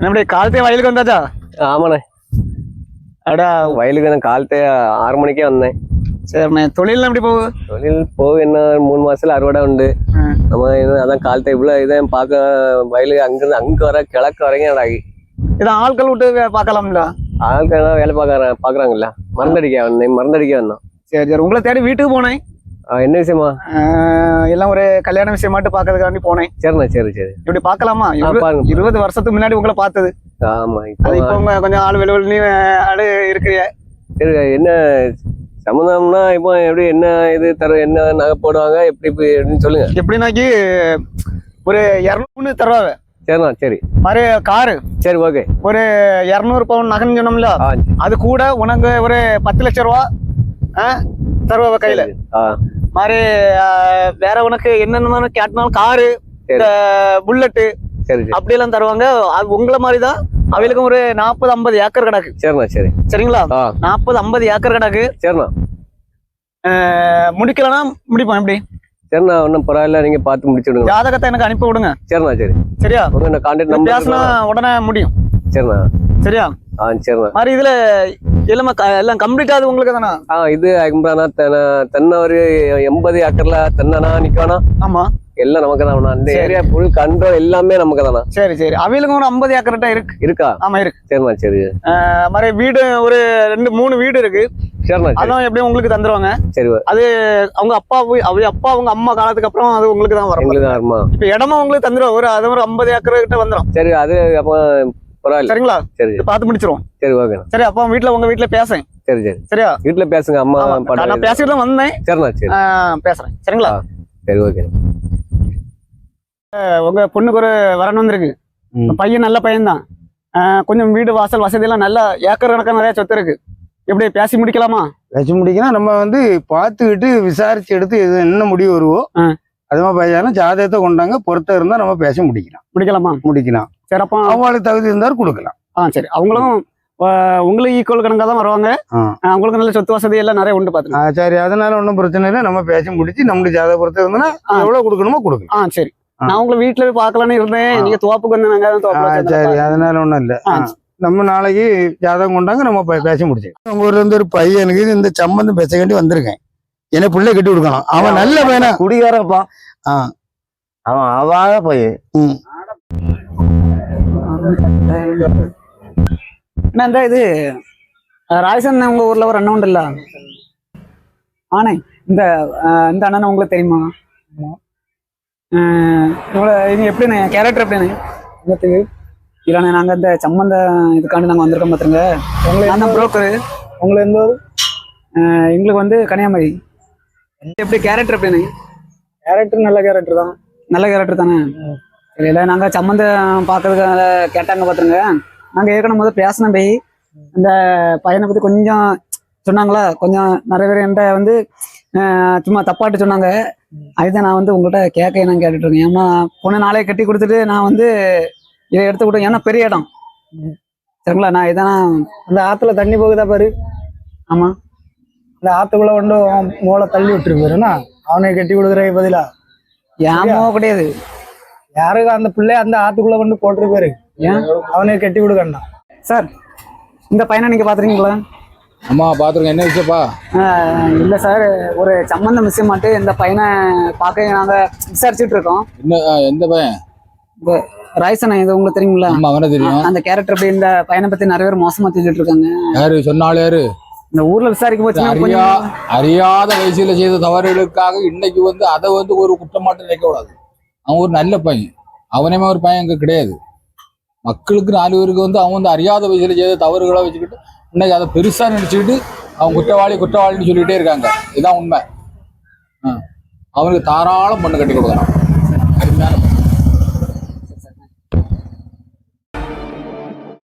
நம்முடைய காலத்தே வயலுக்கு வந்தாச்சா? ஆமாண்ணே. அடா. வயலுக்கு நான் காலத்தே ஆறு மணிக்கே வந்தேன். சரிண்ணே தொழில் எப்படி போகுது? தொழில் போக என்ன மூணு மாசத்துல அறுவடை உண்டு. நம்ம அதான் காலத்தை இவ்வளவு இதான் பார்க்க வயலுக்கு அங்கிருந்து அங்க வர கிழக்கு வரைக்கும் ஆகி. இதான் ஆட்கள் விட்டு பார்க்கலாம்ல? ஆட்கள் வேலை பார்க்கற பாக்குறாங்கல்ல மருந்தடிக்க வந்தேன் மருந்தடிக்க வந்தோம். சரி சரி. உங்களை தேடி வீட்டுக்கு போனேன். என்ன விஷயமா? எல்லாம் ஒரு கல்யாண விஷயமாட்டு பார்க்கறதுக்காண்டி போனேன். சரிண்ணா சரி சரி. இப்படி பார்க்கலாமா? ஆ, இருபது- வருஷத்துக்கு முன்னாடி உங்களை பார்த்தது. ஆமா அது இப்போ கொஞ்சம் ஆள் வெளிவெளி ஆளு இருக்கிறீங்க. சரி என்ன சம்மந்தம்னா இப்போ எப்படி என்ன இது தர என்ன நகை போடுவாங்க எப்படி எப்படின்னு சொல்லுங்க. எப்படின்னாக்கி ஒரு இரநூறு தருவாங்க. சரிண்ணா சரி. மாதிரி காரு. சரி ஓகே. ஒரு இரநூறு பவுன் நகைன்னு சொன்னோம்ல அது கூட உனக்கு ஒரு பத்து லட்ச ரூபா ஆ, தருவாங்க கையில. ஆ. மாதிரி வேற உனக்கு என்னென்ன கேட்டினாலும் காரு புல்லட்டு சரி அப்படியெல்லாம் தருவாங்க. அது உங்களை மாதிரி தான் அவளுக்கும் ஒரு நாற்பது ஐம்பது ஏக்கர் கிடக்கு சரிண்ணா சரி. சரிங்களா? நாற்பது ஐம்பது ஏக்கர் கிடக்கு சரிண்ணா முடிக்கலன்னா முடிப்போம் எப்படி? சரிண்ணா ஒன்றும் பரவாயில்ல. நீங்க பார்த்து முடிச்சு விடுங்க. ஜாதகத்தை எனக்கு அனுப்பி விடுங்க. சரிண்ணா சரி. சரியா? உங்க கான்டாக்ட் பேசினா நம்பர் உடனே முடியும். சரிண்ணா சரியா? ஆ சரிண்ணா மாதிரி இதுல எல்லாமே க- எல்லாம் கம்ப்ளீட் ஆகுது உங்களுக்கு தானே? ஆ இது ஐம்பதானா தென்னை தென்னை ஒரு எண்பது ஏக்கர்ல தென்னனா நிக்கணும் ஆமா. எல்லாம் நமக்கு தான் அந்த. ஏரியா ஃபுல் கண்ட்ரோல் எல்லாமே நமக்கு தானா சரி சரி. அவளுக்கும் ஒரு ஐம்பது ஏக்கர்ட்ட இருக்கு. இருக்கா? ஆமா இருக்கு. சரிண்ணா சரி. மாதிரி வீடு ஒரு ரெண்டு மூணு வீடு இருக்கு. சரிண்ணா சரி. அதுவும் எப்படியும் உங்களுக்கு தந்துருவாங்க. சரி அவங்க அப்பா அவங்க அப்பா அவங்க அம்மா காலத்துக்கு அப்புறம் அது உங்களுக்கு தான் வரும். எங்களுக்கு தான் வருமா? இப்ப இடமும் உங்களுக்கு தந்துருவோம் ஒரு அது ஒரு ஐம்பது ஏக்கர் கிட்ட வந்துடும் சரி அது அப்போ பரவாயில்ல. சரிங்களா? சரி. இது பார்த்து முடிச்சிருவோம். சரி ஓகேண்ணா சரி அப்பா வீட்டுல உங்க வீட்டுல பேசேன் சரி சரி. சரியா? வீட்டுல பேசுங்க அம்மா நான் பேசிட்டு தான் வந்தேன். சரிண்ணா சரி. ஆஹ், பேசுறேன். சரிங்களா? சரி ஓகே உங்க பொண்ணுக்கு ஒரு வரணும் வந்திருக்கு. பையன் நல்ல பையன் தான் கொஞ்சம் வீடு வாசல் வசதி எல்லாம் நல்ல ஏக்கர் கணக்கா நிறைய சொத்து இருக்கு. எப்படி பேசி முடிக்கலாமா? வச்சு முடிக்கணும் நம்ம வந்து பார்த்துக்கிட்டு விசாரிச்சு எடுத்து எது என்ன முடிவு வருவோ ஆ. அது மாதிரி பையனா ஜாதகத்தை கொண்டாங்க பொறுத்த இருந்தா நம்ம பேச முடிக்கலாம். முடிக்கலாமா? முடிக்கலாம். சரி அப்போ அவங்களுக்கு தகுதி இருந்தாலும் கொடுக்கலாம். ஆ சரி. அவங்களும் ஆஹ், உங்களுக்கு ஈக்குவல் கணக்கா தான் வருவாங்க. ஆ. ஆஹ், உங்களுக்கு நல்ல சொத்து வசதி எல்லாம் நிறைய உண்டு பாத்துங்க ஆ, சரி. அதனால ஒன்றும் பிரச்சனை இல்லை. நம்ம பேசி முடிச்சு நம்மளுடைய ஜாதக பொறுத்த இருந்தோம்னா ஆ. எவ்வளவு கொடுக்கணுமோ கொடுக்கலாம். ஆ சரி. நான் உங்களை வீட்டுல போய் பார்க்கலான்னு இருந்தேன். ஆ. நீங்க தோப்புக்கு வந்து நாங்க தான் ஆ, தோப்புல சரி. அதனால ஒன்றும் இல்லை. நம்ம நாளைக்கு ஜாதகம் கொண்டாங்க நம்ம பேசி முடிச்சு. உங்க ஊர்ல இருந்து ஒரு பையனுக்கு இந்த சம்பந்தம் பேச வேண்டி வந்திருக்கேன். என்ன பிள்ளை கட்டி கொடுக்கணும். அவன் நல்ல பையனா? குடிகாரப்பா. ஆ. அவன் அவாத பையன் இந்த இது அஹ், ராயசன் உங்க ஊர்ல ஒரு அண்ணன் உண்டுல்ல? ஆனே இந்த இந்த அண்ணன் உங்களுக்கு தெரியுமா? இவ்வளோ இது எப்படிண்ணே கேரக்டர் எப்படிண்ணே என்னத்துக்கு இல்லைண்ணே நாங்க இந்த சம்மந்த இதுக்காண்டி நாங்க வந்திருக்கோம் பார்த்துருங்க உங்களுக்கு அந்த புரோக்கரு உங்களுக்கு எந்த ஊரு? எங்களுக்கு வந்து கன்னியாகுமரி. எப்படி கேரக்டர் எப்படிண்ணே கேரக்டர் நல்ல கேரக்டர் தான். நல்ல கேரக்டர் தானே? இல்லை நாங்கள் சம்மந்தம் பார்க்கறதுக்கு கேட்டாங்க பார்த்துருங்க நாங்கள் ஏற்கனவே முதல் பேசினோம் போய். இந்த பையனை பற்றி கொஞ்சம் சொன்னாங்களா? கொஞ்சம் நிறைய பேர் என்கிட்ட வந்து சும்மா தப்பாட்டு சொன்னாங்க. அதுதான் நான் வந்து உங்கள்கிட்ட கேட்க நான் கேட்டுட்டு இருக்கேன். ஏன்னா பொண்ணு நாளே கட்டி கொடுத்துட்டு நான் வந்து இதை எடுத்து விட்டேன். ஏன்னா பெரிய இடம். சரிங்களா? நான் இதான் அந்த ஆத்துல தண்ணி போகுதா பாரு. ஆமா. அந்த ஆத்துக்குள்ள கொண்டு மூளை தள்ளி விட்டுரு பாருண்ணா அவனை கட்டி கொடுக்குற பதிலா? ஏமோ கிடையாது. யாருக்கு அந்த பிள்ளை அந்த ஆத்துக்குள்ள கொண்டு போட்டுரு பாரு? ஏன்? அவனுக்கு கட்டி கொடுக்கண்டாம் சார் இந்த பையனை நீங்கள் பார்த்துருக்கீங்களா? அம்மா பார்த்துருங்க. என்ன விஷயப்பா? ஆஹ் இல்ல சார் ஒரு சம்பந்தம் விஷயமாட்டு இந்த பையனை பார்க்க நாங்க விசாரிச்சுட்டு இருக்கோம். என்ன எந்த பையன்? ராய்சன் இது உங்களுக்கு தெரியுங்களா? அம்மா அவனை தெரியும். அந்த கேரக்டர் அப்படி இந்த பையனை பத்தி நிறைய பேர் மோசமா சொல்லிட்டு இருக்காங்க. யாரு? சொன்னாலும் யாரு? இந்த ஊர்ல விசாரிக்கும் போது அறியாத வயசுல செய்த தவறுகளுக்காக இன்னைக்கு வந்து அதை வந்து ஒரு குற்றமாட்டம் நினைக்க கூடாது அவன் ஒரு நல்ல பையன். அவனையுமே ஒரு பையன் அங்கே கிடையாது. மக்களுக்கு நாலு பேருக்கு வந்து அவன் வந்து அறியாத வயசுல செய்த தவறுகளை வச்சுக்கிட்டு இன்னைக்கு அதை பெருசாக நினச்சிக்கிட்டு அவன் குற்றவாளி குற்றவாளின்னு சொல்லிகிட்டே இருக்காங்க. இதுதான் உண்மை. ஆ. அவனுக்கு தாராளம் பொண்ணு கட்டி கொடுக்குறான். அருமையான